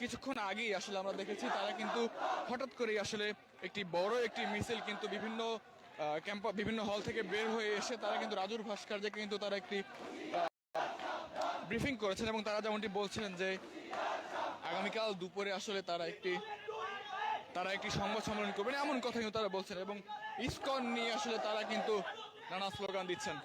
কিছুক্ষণ আগেই আসলে আমরা দেখেছি, তারা কিন্তু হঠাৎ করেই আসলে একটি বড় একটি মিছিল কিন্তু বিভিন্ন ক্যাম্প, বিভিন্ন হল থেকে বের হয়ে এসে তারা কিন্তু রাজুর ভাস্কর্যে কিন্তু তারা একটি ব্রিফিং করেছেন এবং তারা যেমনটি বলছেন যে আগামীকাল দুপুরে আসলে তারা একটি তারা একটি সংবাদ সম্মেলন করবেন, এমন কথা কিন্তু তারা বলছেন এবং ইসকন নিয়ে আসলে তারা কিন্তু নানা স্লোগান দিচ্ছেন।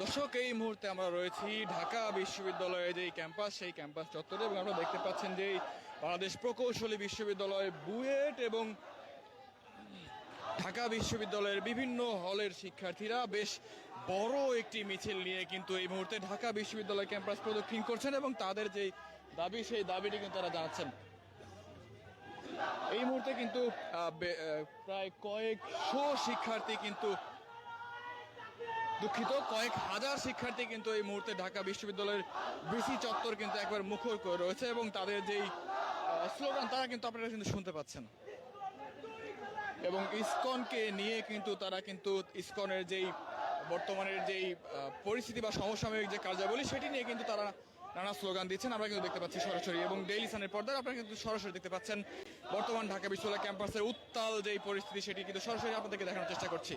দর্শক, এই মুহূর্তে আমরা রয়েছি ঢাকা বিশ্ববিদ্যালয়ের যে ক্যাম্পাস, সেই ক্যাম্পাস চত্বরে এবং আমরা দেখতে পাচ্ছেন যে বাংলাদেশ প্রকৌশলী বিশ্ববিদ্যালয় বুয়েট এবং ঢাকা বিশ্ববিদ্যালয়ের বিভিন্ন হলের শিক্ষার্থীরা বেশ বড় একটি মিছিল নিয়ে কিন্তু এই মুহূর্তে ঢাকা বিশ্ববিদ্যালয় ক্যাম্পাস প্রদক্ষিণ করছেন এবং তাদের যে দাবি, সেই দাবিটি কিন্তু তারা জানাচ্ছেন। এই মুহূর্তে কিন্তু প্রায় কয়েকশো শিক্ষার্থী কিন্তু দুঃখিত, কয়েক হাজার শিক্ষার্থী কিন্তু এই মুহূর্তে ঢাকা বিশ্ববিদ্যালয়ের বিসি চত্বর কিন্তু একবার মুখর করে রয়েছে এবং তাদের যেই স্লোগান, তারা কিন্তু আপনারা কিন্তু শুনতে পাচ্ছেন। এবং ইসকনকে নিয়ে কিন্তু তারা কিন্তু ইসকনের যেই, বর্তমানের যেই পরিস্থিতি বা সমসাময়িক যে কার্যাবলী, সেটি নিয়ে কিন্তু তারা নানা স্লোগান দিচ্ছেন। আমরা কিন্তু দেখতে পাচ্ছি সরাসরি। এবং ডেইলি সানের পর্দায় আপনারা কিন্তু সরাসরি দেখতে পাচ্ছেন, বর্তমান ঢাকা বিশ্ববিদ্যালয় ক্যাম্পাসের উত্তাল যেই পরিস্থিতি, সেটি কিন্তু সরাসরি আপনাদেরকে দেখানোর চেষ্টা করছি।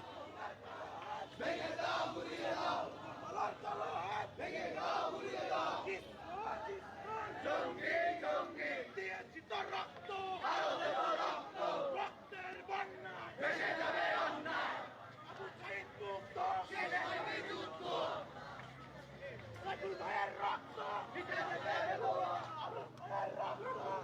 জঙ্গি জঙ্গি দিয়েছি তো রক্ত রক্তের বন্যা ভেসে যাবে অন্যায় আবু সাইদ মুক্ত রক্ত